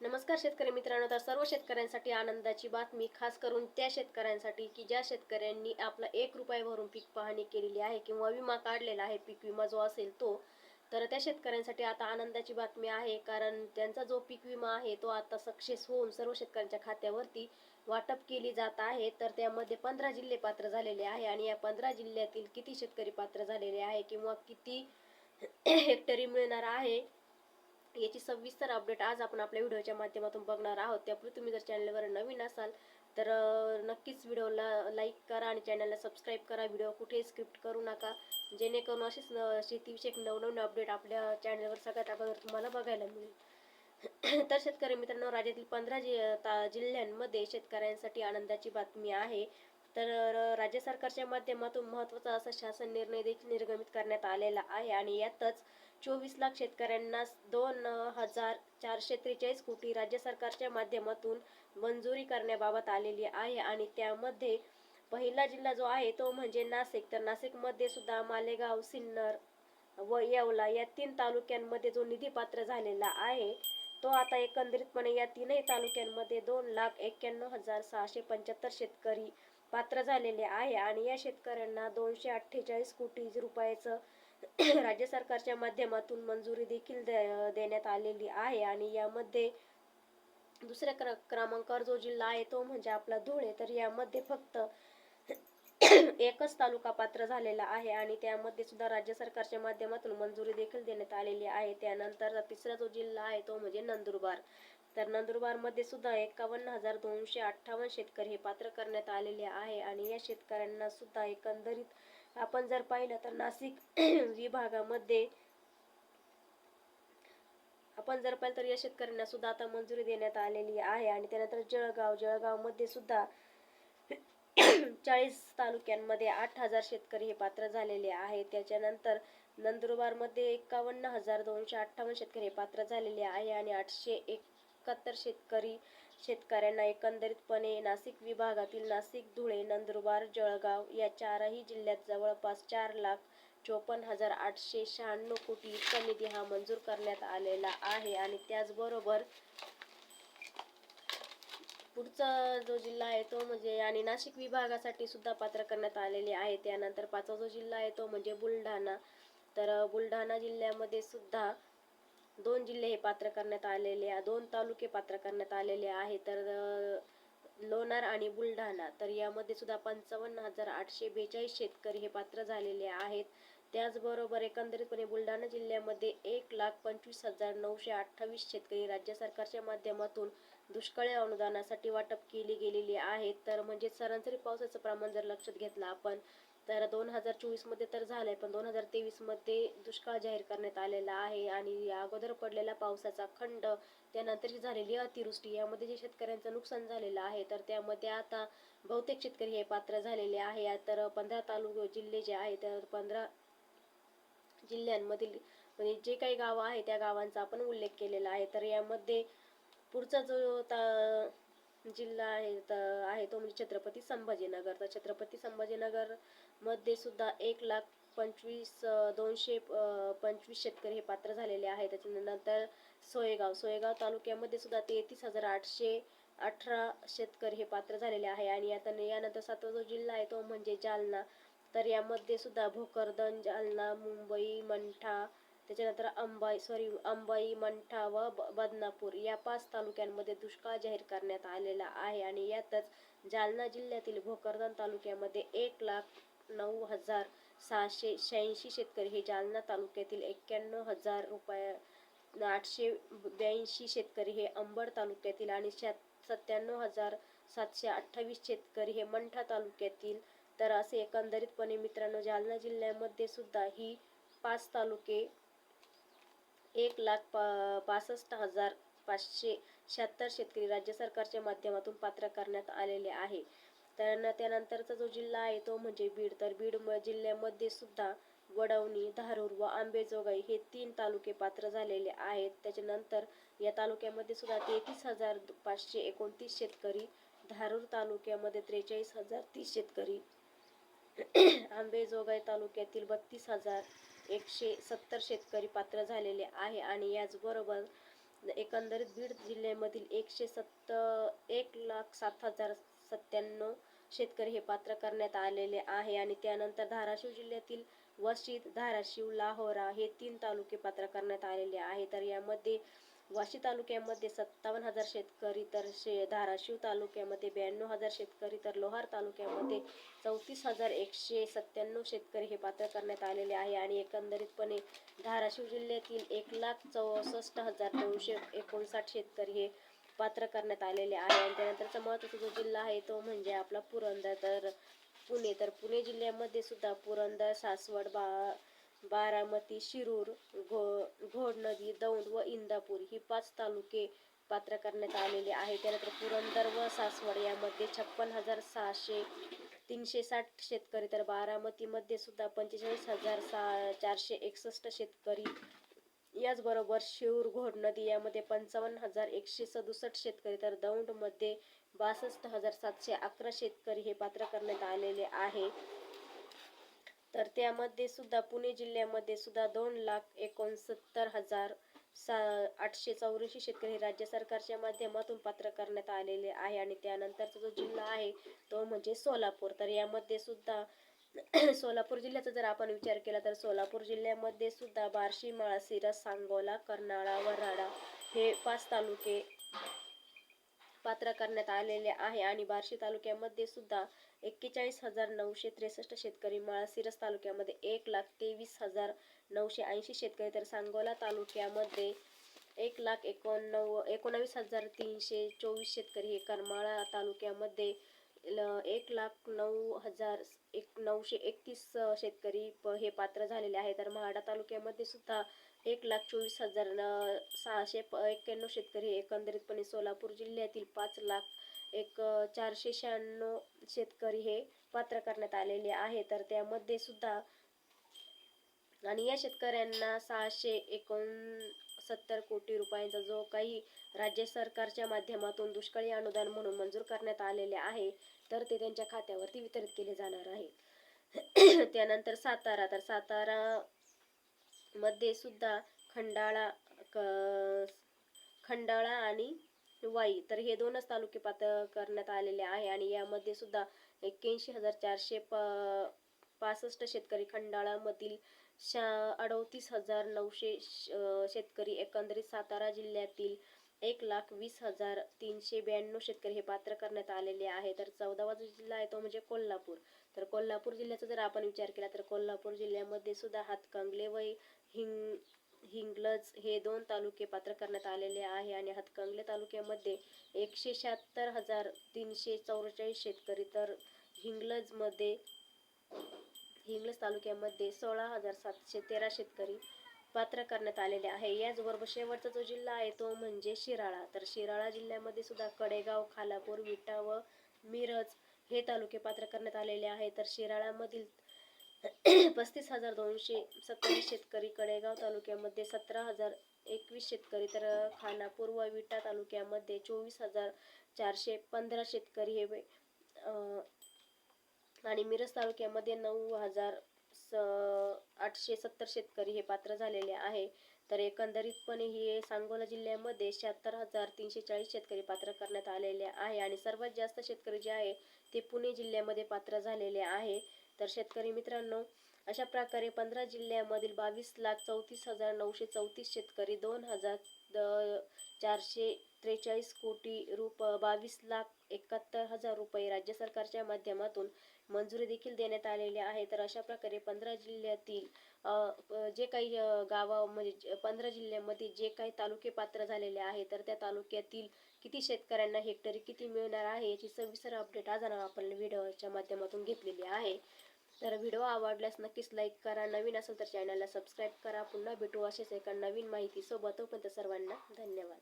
नमस्कार शेतकरी मित्रांनो तर सर्व शेतकऱ्यांसाठी आनंदाची बातमी खास करून त्या शेतकऱ्यांसाठी की ज्या शेतकऱ्यांनी आपला एक रुपये भरून पीक पाहणी केलेली आहे किंवा विमा काढलेला आहे पीक विमा जो असेल तो तर त्या शेतकऱ्यांसाठी आता आनंदाची बातमी आहे. कारण त्यांचा जो पीक विमा आहे तो आता सक्सेस होऊन सर्व शेतकऱ्यांच्या खात्यावरती वाटप केली जात आहे. तर त्यामध्ये पंधरा जिल्हे पात्र झालेले आहे आणि या पंधरा जिल्ह्यातील किती शेतकरी पात्र झालेले आहे किंवा किती हेक्टरी मिळणार आहे याची सविस्तर अपडेट आज आपण आपल्या व्हिडिओच्या माध्यमातून बघणार आहोत. त्यापूर्वी तुम्ही जर चॅनलवर नवीन असाल तर नक्कीच व्हिडिओला लाईक करा आणि चॅनलला सबस्क्राईब करा. व्हिडिओ कुठेही स्क्रिप्ट करू नका. जेणेकरून असेच न- शेतीविषयक नवनवीन अपडेट आपल्या चॅनलवर सगळ्यात अगोदर तुम्हाला बघायला मिळेल. तर शेतकरी मित्रांनो राज्यातील पंधरा जि ता- जिल्ह्यांमध्ये शेतकऱ्यांसाठी आनंदाची बातमी आहे. तर राज्य सरकारच्या माध्यमातून महत्त्वाचा असा शासन निर्णय देखील निर्गमित करण्यात आलेला आहे आणि यातच चोवीस लाख शेतकऱ्यांना दोन हजार चारशे त्रेचाळीस कोटी राज्य सरकारच्या माध्यमातून मंजुरी करण्याबाबत आलेली आहे आणि त्यामध्ये पहिला जिल्हा जो आहे तो म्हणजे नाशिक. तर नाशिकमध्ये सुद्धा मालेगाव सिन्नर व येवला या तीन तालुक्यांमध्ये जो निधी पात्र झालेला आहे तो आता एकंदरीतपणे या तीनही तालुक्यांमध्ये दोन लाख एक्क्याण्णव हजार सहाशे पंच्याहत्तर शेतकरी पात्र झालेले आहे आणि या शेतकऱ्यांना दोनशे अठ्ठेचाळीस कोटी रुपयाचं राज्य सरकारच्या माध्यमातून मंजुरी देखील दे- देण्यात आलेली आहे आणि यामध्ये दुसऱ्या क्र क्रमांकावर जो जिल्हा आहे तो म्हणजे आपला धुळे. तर यामध्ये फक्त एकच तालुका पात्र झालेला आहे आणि त्यामध्ये सुद्धा राज्य सरकारच्या माध्यमातून मंजुरी देखील देण्यात आलेली आहे. त्यानंतर तिसरा जो जिल्हा आहे तो म्हणजे नंदुरबार. तर नंदुरबारमध्ये सुद्धा एकावन्न हजार दोनशे अठ्ठावन्न शेतकरी हे पात्र करण्यात आलेले आहे आणि या शेतकऱ्यांना सुद्धा एकंदरीत आपण जर पाहिलं तर नाशिक विभागामध्ये आपण जर पाहिलं तर या शेतकऱ्यांना सुद्धा आता मंजुरी देण्यात आलेली आहे आणि त्यानंतर जळगाव जळगावमध्ये सुद्धा चाळीस तालुक्यांमध्ये आठ हजार शेतकरी हे पात्र झालेले आहे त्याच्यानंतर नंदुरबारमध्ये एकावन्न हजार दोनशे अठ्ठावन्न शेतकरी हे पात्र झालेले आहे आणि आठशे एक एकाहत्तर शेतकरी शेतकऱ्यांना एकंदरीतपणे नाशिक विभागातील नाशिक धुळे नंदुरबार जळगाव या चारही जिल्ह्यात जवळपास चार लाख चोपन्न हजार आठशे शहाण्णव कोटी इतका निधी हा मंजूर करण्यात आलेला आहे आणि त्याचबरोबर पुढचा जो जिल्हा आहे तो म्हणजे आणि नाशिक विभागासाठी सुद्धा पात्र करण्यात आलेले आहे. त्यानंतर पाचवा जो जिल्हा आहे तो म्हणजे बुलढाणा. तर बुलढाणा जिल्ह्यामध्ये सुद्धा दोन जिल्हे हे पात्र करण्यात आलेले दोन तालुके पात्र करण्यात आलेले आहे. तर लोणार आणि बुलढाणा. तर यामध्ये सुद्धा पंचावन्न हजार आठशे बेचाळीस शेतकरी हे पात्र झालेले आहेत. त्याचबरोबर एकंदरीतपणे बुलढाणा जिल्ह्यामध्ये एक लाख पंचवीस हजार नऊशे अठ्ठावीस शेतकरी राज्य सरकारच्या माध्यमातून दुष्काळी अनुदानासाठी वाटप केली गेलेली आहे. तर म्हणजे सरासरी पावसाचं प्रमाण जर लक्षात घेतलं आपण तर दोन हजार चोवीसमध्ये तर झालंय पण दोन हजार तेवीसमध्ये दुष्काळ जाहीर करण्यात आलेला आहे आणि या अगोदर पडलेला पावसाचा खंड त्यानंतरची झालेली अतिवृष्टी यामध्ये जे शेतकऱ्यांचं नुकसान झालेलं आहे तर त्यामध्ये आता बहुतेक शेतकरी हे पात्र झालेले आहे. तर पंधरा तालुके जिल्हे जे आहेत तर पंधरा जिल्ह्यांमधील म्हणजे जे काही गावं आहे त्या गावांचा आपण उल्लेख केलेला आहे. तर यामध्ये पुढचा जो ता जिल्हा आहे तर आहे तो म्हणजे छत्रपती संभाजीनगर. तर छत्रपती संभाजीनगरमध्ये सुद्धा एक लाख पंचवीस दोनशे पंचवीस शेतकरी हे पात्र झालेले आहेत. त्याच्यानंतर सोयगाव सोयगाव तालुक्यामध्ये सुद्धा तेहतीस हजार आठशे अठरा शेतकरी हे पात्र झालेले आहे. आणि आता यानंतर सातवा जो जिल्हा आहे तो म्हणजे जालना. तर यामध्ये सुद्धा भोकरदन जालना मुंबई मंठा त्याच्यानंतर अंबाई सॉरी अंबाई मंठा व ब- बदनापूर या पाच तालुक्यांमध्ये दुष्काळ जाहीर करण्यात आलेला आहे आणि यातच जालना जिल्ह्यातील भोकरदन तालुक्यामध्ये एक लाख नऊ हजार सहाशे शहाऐंशी शेतकरी हे जालना तालुक्यातील एक्क्याण्णव हजार रुपये आठशे ब्याऐंशी शेतकरी हे अंबड तालुक्यातील आणि सत्त्याण्णव हजार सातशे अठ्ठावीस शेतकरी हे मंठा तालुक्यातील. तर असे एकंदरीतपणे मित्रांनो जालना जिल्ह्यामध्ये सुद्धा ही पाच तालुके एक लाख पा पासष्ट हजार पाचशे शहात्तर शेतकरी राज्य सरकारच्या माध्यमातून पात्र करण्यात आलेले आहे. तर त्यानंतरचा जो जिल्हा आहे तो म्हणजे बीड. तर बीड जिल्ह्यामध्ये सुद्धा वडवणी धारूर व आंबेजोगाई हे तीन तालुके पात्र झालेले आहेत. त्याच्यानंतर या तालुक्यामध्ये सुद्धा तेहतीस हजार पाचशे एकोणतीस शेतकरी धारूर तालुक्यामध्ये त्रेचाळीस हजार तीस शेतकरी आंबेजोगाई तालुक्यातील बत्तीस हजार एकशे सत्तर शेतकरी पात्र झालेले आहे आणि याचबरोबर एकंदरीत बीड जिल्ह्यामधील एकशे सत्त एक लाख सात हजार सत्त्याण्णव शेतकरी हे पात्र करण्यात आलेले आहे आणि त्यानंतर धाराशिव जिल्ह्यातील वशित धाराशिव लाहोरा हे तीन तालुके पात्र करण्यात आलेले आहे. तर यामध्ये वाशी तालुक्यामध्ये सत्तावन्न हजार शेतकरी तर शे धाराशिव तालुक्यामध्ये ब्याण्णव हजार शेतकरी तर लोहार तालुक्यामध्ये चौतीस हजार एकशे सत्त्याण्णव शेतकरी हे पात्र करण्यात आलेले आहे आणि एकंदरीतपणे धाराशिव जिल्ह्यातील एक लाख चौसष्ट हजार दोनशे एकोणसाठ शेतकरी हे पात्र करण्यात आलेले आहे. आणि त्यानंतरचा महत्त्वाचा जो जिल्हा आहे तो म्हणजे आपला पुरंदर. तर पुणे तर पुणे जिल्ह्यामध्ये सुद्धा पुरंदर सासवड बा बारामती शिरूर घो घोड नदी दौंड व इंदापूर ही पाच तालुके पात्र करण्यात आलेले आहे त्यानंतर पुरंदर व सासवड यामध्ये छप्पन हजार सहाशे तीनशे साठ शेतकरी तर बारामतीमध्ये सुद्धा पंचेचाळीस हजार सा चारशे एकसष्ट शेतकरी. याचबरोबर शिरूर घोड नदी यामध्ये पंचावन्न हजार एकशे सदुसष्ट शेतकरी तर दौंडमध्ये बासष्ट हजार सातशे अकरा शेतकरी हे पात्र करण्यात आलेले आहे. तर त्यामध्ये सुद्धा पुणे जिल्ह्यामध्ये सुद्धा दोन लाख एकोणसत्तर हजार सा आठशे चौऱ्याऐंशी शेतकरी हे राज्य सरकारच्या माध्यमातून पात्र करण्यात आलेले आहे. आणि त्यानंतरचा जो जिल्हा आहे तो म्हणजे सोलापूर. तर यामध्ये सुद्धा सोलापूर जिल्ह्याचा जर आपण विचार केला तर सोलापूर जिल्ह्यामध्ये सुद्धा बार्शी माळा सिरस सांगोला कर्नाळा वराडा हे पाच तालुके पात्र करण्यात आलेले आहे आणि बार्शी तालुक्यामध्ये सुद्धा एक्केचाळीस हजार नऊशे त्रेसष्ट शेतकरी माळशिरस तालुक्यामध्ये एक लाख तेवीस हजार नऊशे ऐंशी शेतकरी. तर सांगोला तालुक्यामध्ये एक लाख एकोणनव एकोणावीस हजार तीनशे चोवीस शेतकरी हे करमाळा तालुक्यामध्ये ल- एक लाख नऊ हजार एक नऊशे एकतीस शेतकरी प हे पात्र झालेले आहे तर महाडा तालुक्यामध्ये सुद्धा एक लाख चोवीस हजार सहाशे प एक्क्याण्णव शेतकरी एकंदरीतपणे सोलापूर जिल्ह्यातील पाच लाख एक चारशे शहाण्णव शेतकरी हे पात्र करण्यात आलेले आहे. तर त्यामध्ये सुद्धा आणि या शेतकऱ्यांना सहाशे एकोण सत्तर कोटी रुपयांचा जो काही राज्य सरकारच्या माध्यमातून दुष्काळी अनुदान म्हणून मंजूर करण्यात आलेले आहे तर ते त्यांच्या खात्यावरती वितरित केले जाणार आहे. त्यानंतर सातारा तर सातारा मध्ये सुद्धा खंडाळा खंडाळा आणि वाई तर हे दोनच तालुके पात्र करण्यात आलेले आहे आणि यामध्ये सुद्धा एक्क्याऐंशी हजार चारशे प पासष्ट शेतकरी खंडाळामधील शा अडतीस हजार नऊशे श- शेतकरी एकंदरीत सातारा जिल्ह्यातील एक लाख वीस हजार तीनशे ब्याण्णव शेतकरी हे पात्र करण्यात आलेले आहे. तर चौदावा जो जिल्हा आहे तो म्हणजे कोल्हापूर. तर कोल्हापूर जिल्ह्याचा जर आपण विचार केला तर कोल्हापूर जिल्ह्यामध्ये सुद्धा हातकंगले व हिंग हिंगलज हे दोन तालुके पात्र करण्यात आलेले आहे आणि हातकंगले तालुक्यामध्ये एकशे शहात्तर हजार तीनशे चौवेचाळीस शेतकरी तर हिंगलजमध्ये हिंगलज तालुक्यामध्ये सोळा हजार सातशे तेरा शेतकरी पात्र करण्यात आलेले आहे. याचबरोबर शेवटचा जो जिल्हा आहे तो म्हणजे शिराळा. तर शिराळा जिल्ह्यामध्ये सुद्धा कडेगाव खालापूर विटा व मिरज हे तालुके पात्र करण्यात आलेले आहे. तर शिराळामधील पस्तीस हजार दोनशे सत्तावीस शेतकरी कडेगाव तालुक्यामध्ये सतरा हजार एकवीस शेतकरी तर खानापूर व विटा तालुक्यामध्ये चोवीस हजार चारशे पंधरा शेतकरी हे वे- आणि मिरज तालुक्यामध्ये नऊ हजार स आठशे सत्तर शेतकरी हे पात्र झालेले आहे. तर एकंदरीतपणे हे सांगोला जिल्ह्यामध्ये शहात्तर हजार तीनशे चाळीस शेतकरी पात्र करण्यात आलेले आहे आणि सर्वात जास्त शेतकरी जे आहे ते पुणे जिल्ह्यामध्ये पात्र झालेले आहे. तर शेतकरी मित्रांनो अशा प्रकारे पंधरा जिल्ह्यामधील बावीस लाख चौतीस हजार नऊशे चौतीस शेतकरी दोन हजार द- चारशे त्रेचाळीस कोटी रुप बावीस लाख एकाहत्तर हजार रुपये राज्य सरकारच्या माध्यमातून मंजुरी देखील देण्यात आलेली आहे. तर अशा प्रकारे पंधरा जिल्ह्यातील जे काही गावं गावा म्हणजे पंधरा जिल्ह्यामध्ये जे काही तालुके पात्र झालेले आहे तर त्या तालुक्यातील किती शेतकऱ्यांना हेक्टरी किती मिळणार आहे याची सविस्तर अपडेट आज आपण व्हिडिओच्या माध्यमातून घेतलेली आहे. तर व्हिडिओ आवडल्यास नक्कीच लाईक करा. नवीन असेल तर चॅनलला सबस्क्राईब करा. पुन्हा भेटू असेच एका नवीन माहितीसोबत. तोपर्यंत सर्वांना धन्यवाद.